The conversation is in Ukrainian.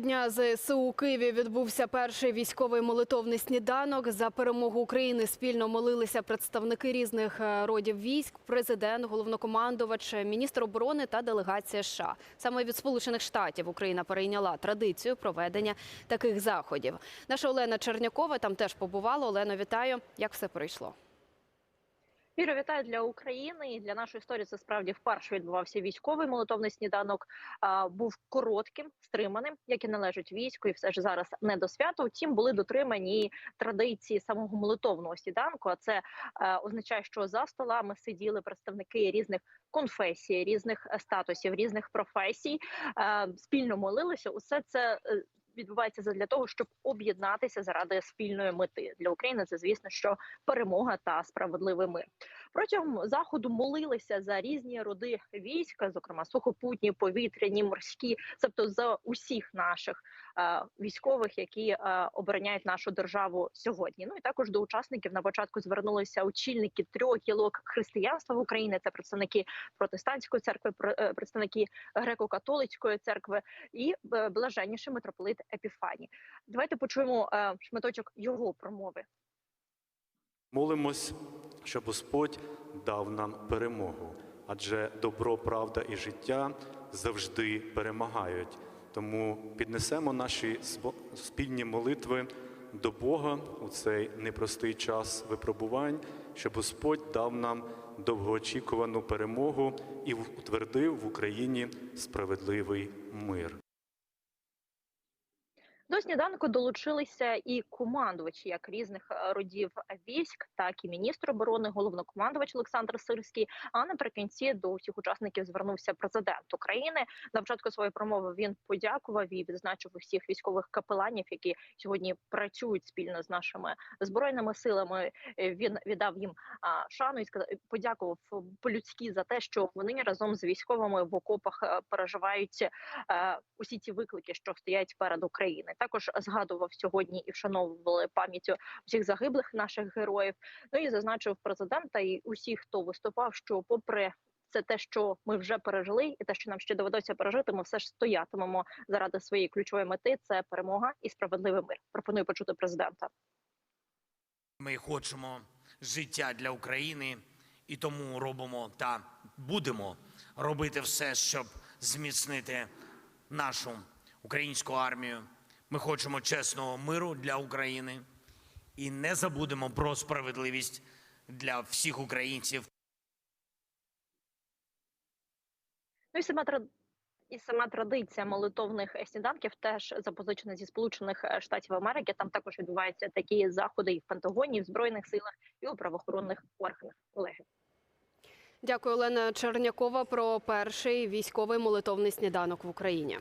Щодня ЗСУ у Києві відбувся перший військовий молитовний сніданок. За перемогу України спільно молилися представники різних е, родів військ, президент, головнокомандувач, міністр оборони та делегація США. Саме від Сполучених Штатів Україна перейняла традицію проведення таких заходів. Наша Олена Чернякова там теж побувала. Олено, вітаю. Як все пройшло? Віра, вітаю для України і для нашої історії. Це справді вперше відбувався військовий молитовний сніданок. А, був коротким, стриманим, як і належить війську, і все ж зараз не до свята. Втім, були дотримані традиції самого молитовного сніданку. А це е, означає, що за столами сиділи представники різних конфесій, різних е, статусів, різних професій, е, спільно молилися. Усе це. Відбувається задля того, щоб об'єднатися заради спільної мети для України. Це звісно, що перемога та справедливий мир. Протягом заходу молилися за різні роди війська, зокрема сухопутні, повітряні, морські, тобто за усіх наших е, військових, які е, обороняють нашу державу сьогодні. Ну і також до учасників на початку звернулися очільники трьох гілок християнства в Україні. Це представники протестантської церкви, е, представники греко-католицької церкви і е, блаженніший митрополит Епіфаній. Давайте почуємо е, шматочок його промови. Молимось, щоб Господь дав нам перемогу, адже добро, правда і життя завжди перемагають. Тому піднесемо наші спільні молитви до Бога у цей непростий час випробувань, щоб Господь дав нам довгоочікувану перемогу і утвердив в Україні справедливий мир. До сніданку долучилися і командувачі як різних е, родів військ, так і міністр оборони, головнокомандувач Олександр Сирський. А наприкінці до всіх учасників звернувся президент України. На початку своєї промови він подякував і відзначив усіх військових капеланів, які сьогодні працюють спільно з нашими збройними силами. Е, Він віддав їм шану і подякував по-людськи за те, що вони разом з військовими в окопах е, переживають усі ці виклики, що стоять перед Україною. Також згадував сьогодні і вшановували пам'яттю всіх загиблих наших героїв. Ну і зазначив президента і усіх, хто виступав, що попри це те, що ми вже пережили, і те, що нам ще доведеться пережити, ми все ж стоятимемо заради своєї ключової мети. Це перемога і справедливий мир. Пропоную почути президента. Ми хочемо життя для України і тому робимо та будемо робити все, щоб зміцнити нашу українську армію. Ми хочемо чесного миру для України і не забудемо про справедливість для всіх українців. Ну і сама тра- і сама традиція молитовних сніданків теж запозичена зі Сполучених е, Штатів Америки. Там також відбуваються такі заходи і в Пентагоні, і в збройних силах, і у правоохоронних органах. Колеги. Дякую, Олена Чернякова, про перший військовий молитовний сніданок в Україні.